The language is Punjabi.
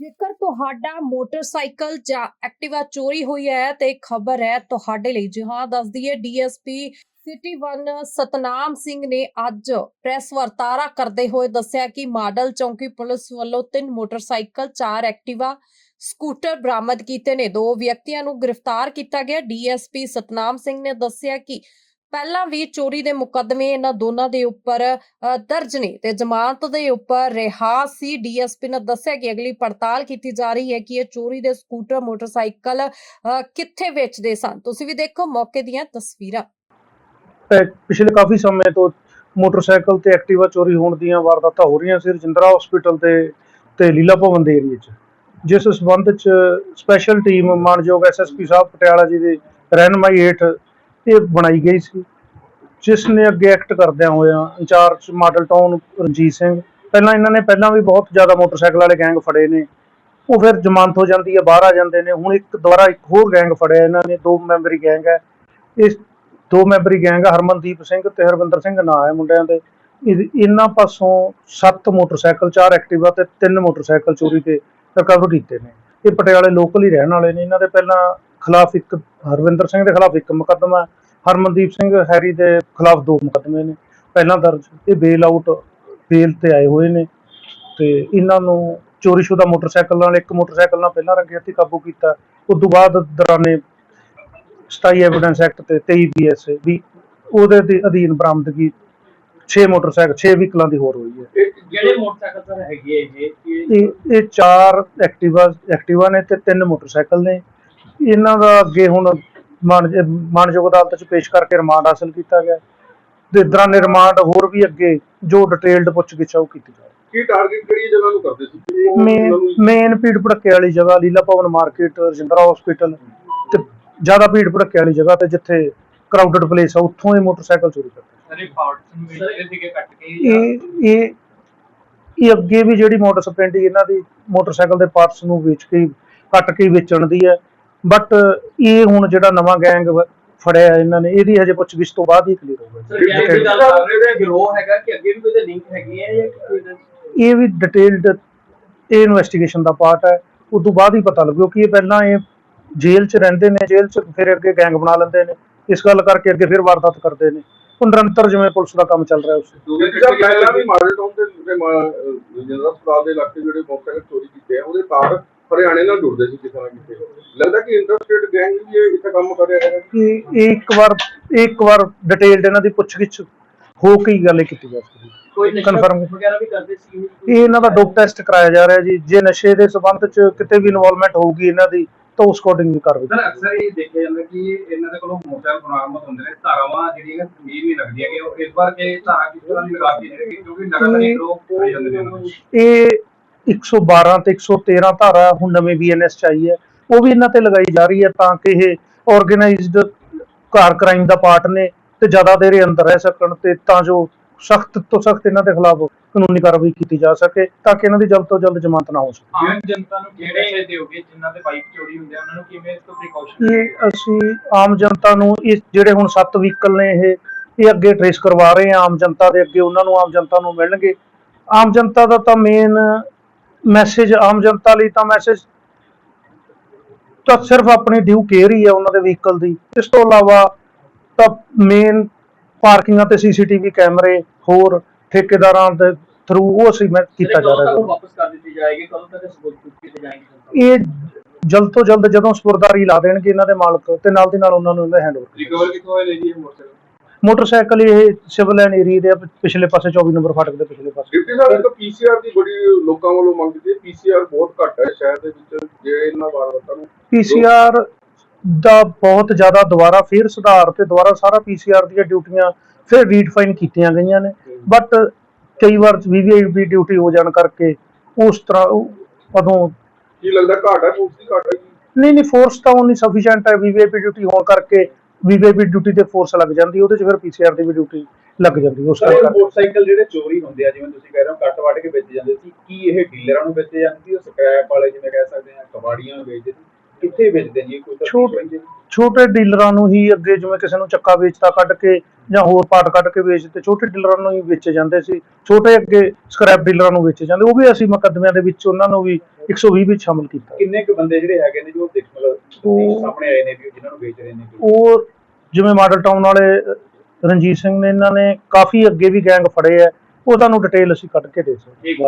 ਜੇਕਰ ਤੁਹਾਡਾ ਮੋਟਰਸਾਈਕਲ ਜਾਂ ਐਕਟਿਵਾ ਚੋਰੀ ਹੋਈ ਹੈ ਤੇ ਖਬਰ ਹੈ ਤੁਹਾਡੇ ਲਈ। ਜੀ ਹਾਂ, ਦੱਸ ਦਈਏ, ਡੀਐਸਪੀ ਸਿਟੀ 1 ਸਤਨਾਮ ਸਿੰਘ ਨੇ ਅੱਜ ਪ੍ਰੈਸ ਵਰਤਾਰਾ ਕਰਦੇ ਹੋਏ ਦੱਸਿਆ ਕਿ ਮਾਡਲ ਚੌਂਕੀ ਪੁਲਿਸ ਵੱਲੋਂ ਤਿੰਨ ਮੋਟਰਸਾਈਕਲ, ਚਾਰ ਐਕਟਿਵਾ, ਸਕੂਟਰ ਬਰਾਮਦ ਕੀਤੇ ਨੇ। ਦੋ ਵਿਅਕਤੀਆਂ ਨੂੰ ਗ੍ਰਿਫਤਾਰ ਕੀਤਾ ਗਿਆ। ਡੀਐਸਪੀ ਸਤਨਾਮ ਸਿੰਘ ਨੇ ਦੱਸਿਆ ਕਿ ਪਹਿਲਾਂ ਵੀ ਚੋਰੀ ਦੇ ਮੁਕੱਦਮੇ ਇਹਨਾਂ ਦੋਨਾਂ ਦੇ ਉੱਪਰ ਦਰਜ ਨੇ ਤੇ ਜ਼ਮਾਨਤ ਦੇ ਉੱਪਰ ਰਿਹਾ ਸੀ। ਡੀਐਸਪੀ ਨੇ ਦੱਸਿਆ ਕਿ ਅਗਲੀ ਪੜਤਾਲ ਕੀਤੀ ਜਾ ਰਹੀ ਹੈ ਕਿ ਇਹ ਚੋਰੀ ਦੇ ਸਕੂਟਰ, ਮੋਟਰਸਾਈਕਲ ਕਿੱਥੇ ਵੇਚਦੇ ਸਨ। ਤੁਸੀਂ ਵੀ ਦੇਖੋ ਮੌਕੇ ਦੀਆਂ ਤਸਵੀਰਾਂ। ਪਿਛਲੇ ਕਾਫੀ ਸਮੇਂ ਤੋਂ ਮੋਟਰਸਾਈਕਲ ਤੇ ਐਕਟਿਵਾ ਚੋਰੀ ਹੋਣ ਦੀਆਂ ਵਾਰਦਾਤਾਂ ਹੋ ਰਹੀਆਂ ਸੀ। ਰਜਿੰਦਰਾ ਹਸਪੀਟਲ ਤੇ ਤੇ ਲੀਲਾ ਭਵਨ ਦੇ ਏਰੀਏ 'ਚ। ਜਿਸ ਸਬੰਧ 'ਚ ਸਪੈਸ਼ਲ ਟੀਮ ਮਾਨਯੋਗ ਐਸਐਸਪੀ ਸਾਹਿਬ ਪਟਿਆਲਾ ਜੀ ਦੇ ਰਹਿਨਮਾਈ ਹੇਠ ਇਹ ਬਣਾਈ ਗਈ ਸੀ, ਜਿਸ ਨੇ ਅੱਗੇ ਐਕਟ ਕਰਦਿਆਂ ਹੋਇਆਂ incharge model town Ranjit Singh, ਪਹਿਲਾਂ ਇਹਨਾਂ ਨੇ ਪਹਿਲਾਂ ਵੀ ਬਹੁਤ ਜ਼ਿਆਦਾ ਮੋਟਰਸਾਈਕਲ ਵਾਲੇ ਗੈਂਗ ਫੜੇ ਨੇ, ਉਹ ਫਿਰ ਜ਼ਮਾਨਤ ਹੋ ਜਾਂਦੀ ਹੈ, ਬਾਹਰ ਆ ਜਾਂਦੇ ਨੇ, ਹੁਣ ਇੱਕ ਦੁਬਾਰਾ ਇੱਕ ਹੋਰ ਗੈਂਗ ਫੜਿਆ ਇਹਨਾਂ ਨੇ, ਦੋ ਮੈਂਬਰੀ ਗੈਂਗ ਹੈ, ਇਸ ਦੋ ਮੈਂਬਰੀ ਗੈਂਗ ਹਰਮਨਦੀਪ ਸਿੰਘ ਤੇ ਹਰਵਿੰਦਰ ਸਿੰਘ ਨਾਂ ਹੈ ਮੁੰਡਿਆਂ ਦੇ, ਇਹ- ਇਹਨਾਂ ਪਾਸੋਂ ਸੱਤ ਮੋਟਰਸਾਈਕਲ, ਚਾਰ ਐਕਟਿਵਾ ਤੇ ਤਿੰਨ ਮੋਟਰਸਾਈਕਲ ਚੋਰੀ ਤੇ ਰਿਕਵਰ ਕੀਤੇ ਨੇ, ਇਹ ਪਟਿਆਲੇ ਲੋਕਲ ਹੀ ਰਹਿਣ ਵਾਲੇ ਨੇ, ਇਹਨਾਂ ਦੇ ਪਹਿਲਾਂ ਖਿਲਾਫ ਇੱਕ ਹਰਵਿੰਦਰ ਸਿੰਘ ਦੇ ਖਿਲਾਫ ਇੱਕ ਮੁਕੱਦਮਾ ਹਰਮਨਦੀਪ ਸਿੰਘ ਹੈਰੀ ਦੇ ਖਿਲਾਫ ਦੋ ਮੁਕੱਦਮੇ ਨੇ। ਪਹਿਲਾਂ ਦਰਜ ਇਹ ਬੇਲ ਆਊਟ ਬੇਲ ਤੇ ਆਏ ਹੋਏ ਨੇ ਤੇ ਇਹਨਾਂ ਨੂੰ ਚੋਰੀਸ਼ੁਦਾ ਮੋਟਰਸਾਈਕਲ ਨਾਲ ਇੱਕ ਮੋਟਰਸਾਈਕਲ ਨਾਲ ਪਹਿਲਾਂ ਰੰਗੇ ਹੱਥੀਂ ਕਾਬੂ ਕੀਤਾ। ਉਸ ਤੋਂ ਬਾਅਦ ਦੌਰਾਨੇ 27 ਐਵੀਡੈਂਸ ਐਕਟ ਤੇ 23 ਬੀਐਸ ਵੀ ਉਹਦੇ ਦੇ ਅਧੀਨ ਬਰਾਮਦਗੀ 6 ਮੋਟਰਸਾਈਕਲ 6 ਵਹੀਕਲਾਂ ਦੀ ਹੋਰ ਹੋਈ ਹੈ। ਜਿਹੜੇ ਮੋਟਰਸਾਈਕਲ ਸਰ ਹੈਗੇ ਇਹ? ਇਹ ਚਾਰ ਐਕਟਿਵਾ ਐਕਟਿਵਾ ਨੇ ਤੇ ਤਿੰਨ ਮੋਟਰਸਾਈਕਲ ਨੇ। ਇਹਨਾਂ ਦਾ ਅੱਗੇ ਹੁਣ ਮਾਨ- ਮਾਨਯੋਗ ਅਦਾਲਤ ਚ ਪੇਸ਼ ਕਰਕੇ ਰਿਮਾਂਡ ਹਾਸਲ ਕੀਤਾ ਗਿਆ। ਤੇ ਦੌਰਾਨੇ ਰਿਮਾਂਡ ਹੋਰ ਵੀ ਅੱਗੇ ਜੋ ਡਿਟੇਲਡ ਪੁੱਛਗਿੱਛ ਆ ਉਹ ਕੀਤੀ ਜਾਵੇ ਕੀ ਟਾਰਗੇਟ ਕਿਹੜੀ ਜਗ੍ਹਾ ਨੂੰ ਕਰਦੇ ਸੀ? ਮੇਨ ਮੇਨ ਭੀੜ ਭੜੱਕੇ ਵਾਲੀ ਜਗ੍ਹਾ ਲੀਲਾ ਭਵਨ ਮਾਰਕੀਟ ਰਜਿੰਦਰਾ ਹਸਪੀਟਲ ਤੇ ਜ਼ਿਆਦਾ ਭੀੜ ਭੜੱਕੇ ਵਾਲੀ ਜਗ੍ਹਾ ਤੇ ਜਿੱਥੇ ਕਰਾਊਡਡ ਪਲੇਸ ਆ ਉੱਥੋਂ ਇਹ ਮੋਟਰਸਾਈਕਲ ਚੋਰੀ ਕਰਦੇ ਸਾਰੇ ਪਾਰਟਸ ਨੂੰ ਵੇਚਦੇ ਸੀਗੇ ਕੱਟ ਕੇ ਇਹ ਇਹ ਇਹ ਅੱਗੇ ਵੀ ਜਿਹੜੀ ਮੋਟਰ ਇਹਨਾਂ ਦੀ ਮੋਟਰਸਾਈਕਲ ਦੇ ਪਾਰਟਸ ਨੂੰ ਵੇਚ ਕੇ ਕੱਟ ਕੇ ਵੇਚਣ ਦੀ ਹੈ। ਬਟ ਇਹ ਹੁਣ ਜਿਹੜਾ ਨਵਾਂ ਗੈਂਗ ਫੜਿਆ ਇਹਨਾਂ ਨੇ ਇਹਦੀ ਹਜੇ ਪੁੱਛਗਿੱਛ ਤੋਂ ਬਾਅਦ ਹੀ ਕਲੀਅਰ ਹੋਊਗਾ ਵੀ ਗੱਲ ਕਰ ਰਹੇ ਨੇ ਗਰੋਹ ਹੈਗਾ ਕਿ ਅੱਗੇ ਵੀ ਕੋਈ ਲਿੰਕ ਹੈਗੀ ਹੈ ਜਾਂ ਕੋਈ ਇਹ ਵੀ ਡਿਟੇਲਡ ਇਹ ਇਨਵੈਸਟੀਗੇਸ਼ਨ ਦਾ ਪਾਰਟ ਹੈ। ਉਸ ਤੋਂ ਬਾਅਦ ਹੀ ਪਤਾ ਲੱਗੂ ਕਿ ਇਹ ਪਹਿਲਾਂ ਇਹ ਜੇਲ੍ਹ 'ਚ ਰਹਿੰਦੇ ਨੇ ਜੇਲ੍ਹ 'ਚ ਫਿਰ ਅੱਗੇ ਗੈਂਗ ਬਣਾ ਲੈਂਦੇ ਨੇ। ਇਸ ਗੱਲ ਕਰਕੇ ਅੱਗੇ ਫਿਰ ਵਾਰਦਾਤ ਕਰਦੇ ਨੇ। ਉਹ ਨਿਰੰਤਰ ਜਿਵੇਂ ਪੁਲਿਸ ਦਾ ਕੰਮ ਚੱਲ ਰਿਹਾ ਉਸ ਦੂਜੇ ਸਰ ਪਹਿਲਾਂ ਵੀ ਮਾਡਲ ਟਾਊਨ ਦੇ ਜਨਰਲ ਹਸਪਤਾਲ ਦੇ ਇਲਾਕੇ ਜਿਹੜੇ ਮੋਟਰਸਾਈਕਲ ਚੋਰੀ ਕੀਤੇ ਆ ਉਹਦੇ ਤਾਰ ਹਰਿਆਣੇ ਨਾਲ ਜੁੜਦੇ ਸੀ ਕਿਸੇ ਨਾ ਕਿਸੇ ਲੱਗਦਾ ਕਿ ਇੰਟਰਸਟੇਟ ਗੈਂਗ ਵੀ ਇਹ ਇੱਥੇ ਕੰਮ ਕਰ ਰਿਹਾ ਹੈਗਾ। ਇਹ ਇਹ ਇੱਕ ਵਾਰ ਇਹ ਇੱਕ ਵਾਰ ਡਿਟੇਲਡ ਇਹਨਾਂ ਦੀ ਪੁੱਛਗਿੱਛ ਹੋ ਕੇ ਹੀ ਗੱਲ ਇਹ ਕੀਤੀ ਜਾ ਸਕਦੀ। ਹੈ ਕੋਈ Confirm। ਵਗੈਰਾ ਵੀ ਕਰਦੇ ਸੀ? ਇਹ ਇਹਨਾਂ ਦਾ ਡੋਪ ਟੈਸਟ ਕਰਾਇਆ ਜਾ ਰਿਹਾ ਜੀ। ਜੇ ਨਸ਼ੇ ਦੇ ਸਬੰਧ ਚ ਕਿਤੇ ਵੀ ਇਨਵੋਲਵਮੈਂਟ ਹੋਊਗੀ ਇਹਨਾਂ ਦੀ ਤਾਂ ਉਸ ਅਕੋਰਡਿੰਗ ਵੀ ਕਾਰਵਾਈ ਸਰ ਅਕਸਰ ਇਹ ਦੇਖਿਆ ਜਾਂਦਾ ਕਿ ਇਹਨਾਂ ਦੇ ਕੋਲੋਂ ਮੋਟਰਸਾਈਕਲ ਬਰਾਮਦ ਹੁੰਦੇ ਨੇ। ਧਾਰਾਵਾਂ ਜਿਹੜੀਆਂ ਸਮੀਰ ਨਹੀਂ ਲੱਗਦੀਆਂ ਕਿ ਉਹ ਇਸ ਵਾਰ ਇਹ ਧਾਰਾ ਕਿਸ ਤਰ੍ਹਾਂ ਦੀ ਲਗਾ ਕੇ ਜਿਹੜੇ ਕਿਉਂਕਿ ਲਗਾਤਾਰ ਹੀ ਲੋਕ ਜਾਂਦੇ ਨੂੰ। ਇਹ 112 ਤੇ 113 ਧਾਰਾ ਹੁਣ ਨਵੇਂ ਬੀਐਨਐਸ ਚ ਆਈ ਹੈ। ਉਹ ਵੀ ਇਹਨਾਂ ਤੇ ਲਗਾਈ ਜਾ ਰਹੀ ਹੈ ਤਾਂ ਕਿ ਇਹ ਆਰਗੇਨਾਈਜ਼ਡ ਕਾਰ ਕ੍ਰਾਈਮ ਦਾ ਪਾਰਟ ਨੇ ਤੇ ਜ਼ਿਆਦਾ ਦੇਰ ਅੰਦਰ ਰਹਿ ਸਕਣ ਤੇ ਤਾਂ ਜੋ ਸਖਤ ਤੋਂ ਸਖਤ ਇਹਨਾਂ ਦੇ ਖਿਲਾਫ ਕਾਨੂੰਨੀ ਕਾਰਵਾਈ ਕੀਤੀ ਜਾ ਸਕੇ ਤਾਂ ਕਿ ਇਹਨਾਂ ਦੀ ਜਲਦ ਤੋਂ ਜਲਦ ਜ਼ਮਾਨਤ ਨਾ ਹੋ ਸਕੇ। ਆਮ ਜਨਤਾ ਨੂੰ ਕਿਹੜੇ ਇਹ ਦਿਓਗੇ ਜਿਨ੍ਹਾਂ ਦੇ ਬਾਈਕ ਚੋਰੀ ਹੁੰਦੇ ਆ? ਉਹਨਾਂ ਨੂੰ ਕਿਵੇਂ ਇਸ ਤੋਂ ਪ੍ਰੀਕਾਸ਼ਨ ਇਹ ਅਸੀਂ ਆਮ ਜਨਤਾ ਨੂੰ ਇਸ ਜਿਹੜੇ ਹੁਣ ਸੱਤ ਵਹੀਕਲ ਨੇ ਇਹ ਇਹ ਅੱਗੇ ਟ੍ਰੇਸ ਕਰਵਾ ਰਹੇ ਹਾਂ। ਆਮ ਜਨਤਾ ਦੇ ਅੱਗੇ ਉਹਨਾਂ ਨੂੰ ਆਮ ਜਨਤਾ ਨੂੰ ਮਿਲਣਗੇ। ਆਮ ਜਨਤਾ ਦਾ ਤਾਂ ਮੇਨ ਮੈਸੇਜ ਆਮ ਜਨਤਾ ਲਈ ਤਾਂ ਮੈਸੇਜ ਤਾਂ ਸਿਰਫ ਆਪਣੀ ਡਿਊ ਕੇਅਰ ਹੀ ਹੈ ਉਹਨਾਂ ਦੇ ਵਹੀਕਲ ਦੀ। ਇਸ ਤੋਂ ਇਲਾਵਾ ਤਾਂ ਮੇਨ ਪਾਰਕਿੰਗਾਂ ਤੇ ਸੀਸੀਟੀਵੀ ਕੈਮਰੇ ਹੋਰ ਠੇਕੇਦਾਰਾਂ ਦੇ ਥਰੂ ਉਹ ਅਸੀਂ ਮੈਂ ਕੀਤਾ ਜਾ ਰਿਹਾ ਹੈ। ਵਾਪਸ ਕਰ ਦਿੱਤੀ ਜਾਏਗੀ ਕਦੋਂ ਤੱਕ ਸਬੂਤ ਕੀਤੇ ਜਾਣਗੇ ਇਹ ਜਲਦ ਤੋਂ ਜਲਦ ਜਦੋਂ ਸਪੁਰਦਾਰੀ ਲਾ ਦੇਣਗੇ ਇਹਨਾਂ ਦੇ ਮਾਲਕ ਤੇ ਨਾਲ ਦੀ ਨਾਲ ਉਹਨਾਂ ਨੂੰ ਇਹਦਾ ਹੈਂਡਓਵਰ ਰਿਕਵਰ ਕਿੱਥੋਂ ਹੋਏ ਨੇ ਜੀ ਇਹ ਮੋਟਰਸਾਈਕਲ? ਮੋਟਰਸਾਈਕਲ ਇਹ ਸਿਵਲ ਲਾਈਨ ਏਰੀਆ ਦੇ ਪਿਛਲੇ ਪਾਸੇ 24 ਨੰਬਰ ਫਾਟਕ ਦੇ ਪਿਛਲੇ ਪਾਸੇ। ਡਿਪਟੀ ਸਾਹਿਬ ਇੱਕ ਪੀਸੀਆਰ ਦੀ ਬੜੀ ਲੋਕਾਂ ਵੱਲੋਂ ਮੰਗ ਕੀਤੀ ਹੈ। ਪੀਸੀਆਰ ਬਹੁਤ ਘੱਟ ਹੈ ਸ਼ਹਿਰ ਦੇ ਵਿੱਚ ਜਿਹੜੇ ਇਹਨਾਂ ਵਾਰਦਾਤਾਂ ਨੂੰ ਪੀਸੀਆਰ ਦਾ ਬਹੁਤ ਜ਼ਿਆਦਾ ਦੁਬਾਰਾ ਫਿਰ ਸੁਧਾਰ ਤੇ ਦੁਬਾਰਾ ਸਾਰਾ ਪੀਸੀਆਰ ਦੀਆਂ ਡਿਊਟੀਆਂ ਫਿਰ ਰੀਡਫਾਈਨ ਕੀਤੀਆਂ ਗਈਆਂ ਨੇ। ਬਟ ਕਈ ਵਾਰ ਵੀਵੀਆਈਪੀ ਡਿਊਟੀ ਹੋ ਜਾਣ ਕਰਕੇ ਉਸ ਤਰ੍ਹਾਂ ਉਦੋਂ ਕੀ ਲੱਗਦਾ ਘਾਟ ਹੈ? ਪੁਲਿਸ ਦੀ ਘਾਟ ਹੈ ਜੀ? ਨਹੀਂ ਨਹੀਂ ਫੋਰਸ ਤਾਂ ਉਨੀ ਸਫੀਸ਼ੀਐਂਟ ਹੈ। ਵੀਵੀਆਈਪੀ ਡਿਊਟੀ ਹੋਣ ਕਰਕੇ ਵੀਵੀਆਈਪੀ ਡਿਊਟੀ ਤੇ ਫੋਰਸ ਲੱਗ ਜਾਂਦੀ ਉਹਦੇ ਚ ਫਿਰ ਪੀਸੀਆਰ ਦੀ ਵੀ ਡਿਊਟੀ ਲੱਗ ਜਾਂਦੀ ਉਸ ਸਰ ਇਹ ਕਰਕੇ। ਮੋਟਰਸਾਈਕਲ ਜਿਹੜੇ ਚੋਰੀ ਹੁੰਦੇ ਆ ਜਿਵੇਂ ਤੁਸੀਂ ਕਹਿ ਰਹੇ ਹੋ ਕੱਟ ਵੱਢ ਕੇ ਵੇਚੇ ਜਾਂਦੇ ਸੀ ਕੀ ਇਹ ਡੀਲਰਾਂ ਨੂੰ ਵੇਚੇ ਜਾਂਦੇ ਸੀ ਉਹ ਸਕ੍ਰੈਪ ਵਾਲੇ ਜਿਵੇਂ ਕਹਿ ਸਕਦੇ ਆ ਕਬਾੜੀਆਂ ਨੂੰ ਵੇਚਦੇ ਸੀ? ਕਿੱਥੇ ਵੇਚਦੇ ਜੀ ਕੋਈ ਛੋਟ- ਛੋਟੇ ਡੀਲਰਾਂ ਨੂੰ ਹੀ ਅੱਗੇ ਜਿਵੇਂ ਕਿਸੇ ਨੂੰ ਚੱਕਾ ਵੇਚਦਾ ਕੱਢ ਕੇ ਜਾਂ ਹੋਰ ਪਾਰਟ ਕੱਢ ਕੇ ਵੇਚਦੇ ਛੋਟੇ ਡੀਲਰਾਂ ਨੂੰ ਹੀ ਵੇਚੇ ਜਾਂਦੇ ਸੀ ਛੋਟੇ ਅੱਗੇ ਸਕ੍ਰੈਪ ਡੀਲਰਾਂ ਨੂੰ ਵੇਚੇ ਜਾਂਦੇ ਉਹ ਵੀ ਅਸੀਂ ਮੁਕੱਦਮਿਆਂ ਦੇ ਵਿੱਚ ਉਹਨਾਂ ਨੂੰ ਵੀ 120 ਵਿੱਚ ਸ਼ਾਮਲ ਕੀਤਾ। ਕਿੰਨੇ ਕੁ ਬੰਦੇ ਜਿਹੜੇ ਹੈਗੇ ਨੇ ਜੋ ਦੇਖ ਮਤਲਬ ਉਹ- ਸਾਹਮਣੇ ਆਏ ਨੇ ਵੀ ਜਿਨ੍ਹਾਂ ਨੂੰ ਵੇਚ ਰਹੇ ਨੇ ਉਹ ਜਿਵੇਂ ਮਾਡਲ ਟਾਊਨ ਵਾਲੇ ਰਣਜੀਤ ਸਿੰਘ ਨੇ ਇਹਨਾਂ ਨੇ ਕਾਫੀ ਅੱਗੇ ਵੀ ਗੈਂਗ ਫੜੇ ਆ। ਉਹ ਤੁਹਾਨੂੰ ਡਿਟੇਲ ਅਸੀਂ ਕੱਢ ਕੇ ਦੇ ਸਕਦੇ